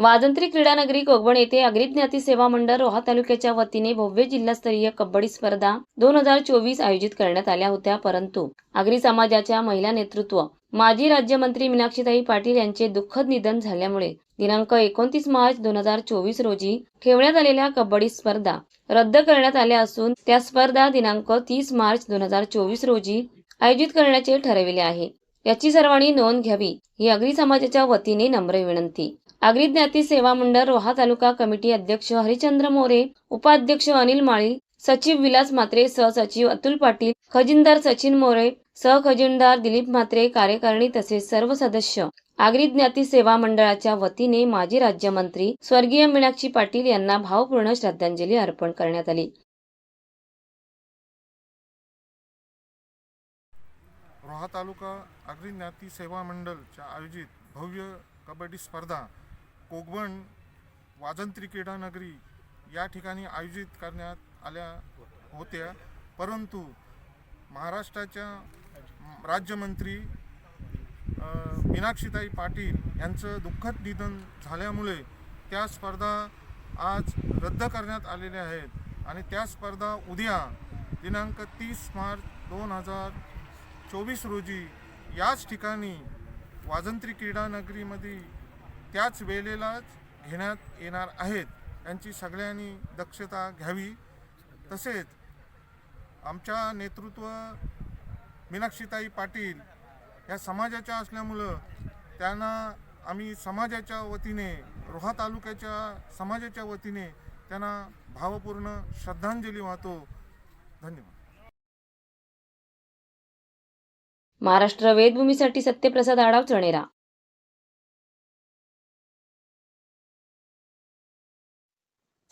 वाजंत्री क्रीडानगरी कोगवण येथे अग्रिज्ञाती सेवा मंडळ रोहा तालुक्याच्या वतीने भव्य जिल्हास्तरीय कबड्डी स्पर्धा दोन हजार चोवीस आयोजित करण्यात आल्या होत्या. परंतु आगरी समाजाच्या महिला नेतृत्व माजी राज्यमंत्री मीनाक्षीताई पाटील यांचे दुःखद निधन झाल्यामुळे दिनांक एकोणतीस मार्च दोन हजार चोवीस रोजी ठेवण्यात आलेल्या कबड्डी स्पर्धा रद्द करण्यात आल्या असून त्या स्पर्धा दिनांक तीस मार्च दोन हजार चोवीस रोजी आयोजित करण्याचे ठरविले आहे. याची सर्वांनी नोंद घ्यावी ही अग्री समाजाच्या वतीने नम्र विनंती. आगरी ज्ञाती सेवा मंडळ रोहा तालुका कमिटी अध्यक्ष हरिचंद्र मोरे उपाध्यक्ष अनिल माळी सचिव विलास म्हात्रे सहसचिव अतुल पाटील खजिनदार सचिन मोरे सहखजिनदार दिलीप म्हात्रे कार्यकारिणी तसेच सर्व सदस्य. आगरी ज्ञाती सेवा मंडळाच्या वतीने माजी राज्यमंत्री स्वर्गीय मीनाक्षी पाटील यांना भावपूर्ण श्रद्धांजली अर्पण करण्यात आली. रोहा तालुका अग्रिज्ञाती सेवा मंडळच्या आयोजित भव्य कबड्डी स्पर्धा कोकबण वाजंत्री क्रीडा नगरी या ठिकाणी आयोजित करण्यात आल्या होत्या. परंतु महाराष्ट्राच्या राज्यमंत्री मीनाक्षीताई पाटील यांचं दुःखद निधन झाल्यामुळे त्या स्पर्धा आज रद्द करण्यात आलेल्या आहेत आणि त्या स्पर्धा उद्या दिनांक तीस मार्च दोन हजार चोवीस रोजी याच ठिकाणी वाजंत्री क्रीडानगरीमध्ये त्याच वेळेलाच घेण्यात येणार आहेत. यांची सगळ्यांनी दक्षता घ्यावी. तसेच आमच्या नेतृत्व मीनाक्षीताई पाटील या समाजाच्या असल्यामुळं त्यांना आम्ही समाजाच्या वतीने रोहा तालुक्याच्या समाजाच्या वतीने त्यांना भावपूर्ण श्रद्धांजली वाहतो. धन्यवाद. महाराष्ट्र वेदभूमीसाठी सत्यप्रसाद आडाव चणेरा.